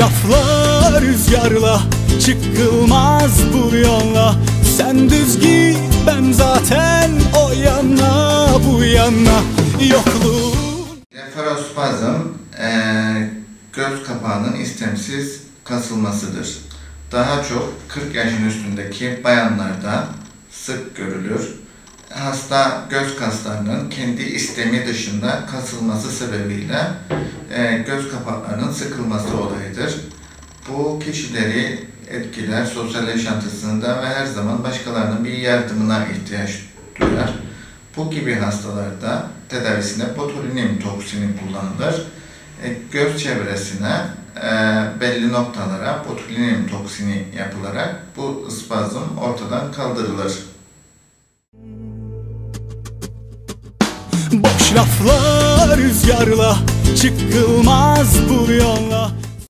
laflar rüzgarla Çıkılmaz bu yolla Sen düz git ben zaten o yana bu yana Yokluğun Blefarospazm eee, göz kapağının istemsiz kasılmasıdır. Daha çok 40 yaşın üstündeki bayanlarda sık görülür. Hasta göz kaslarının kendi istemi dışında kasılması sebebiyle eee, göz kapaklarının sıkılması olayıdır. Bu kişileri etkiler sosyal yaşantısında ve her zaman başkalarının bir yardımına ihtiyaç duyar. Bu gibi hastalarda tedavisinde botulinum toksini kullanılır. E, göz çevresine e, belli noktalara botulinum toksini yapılarak bu spazm ortadan kaldırılır. Boş laflar rüzgarla Çıkılmaz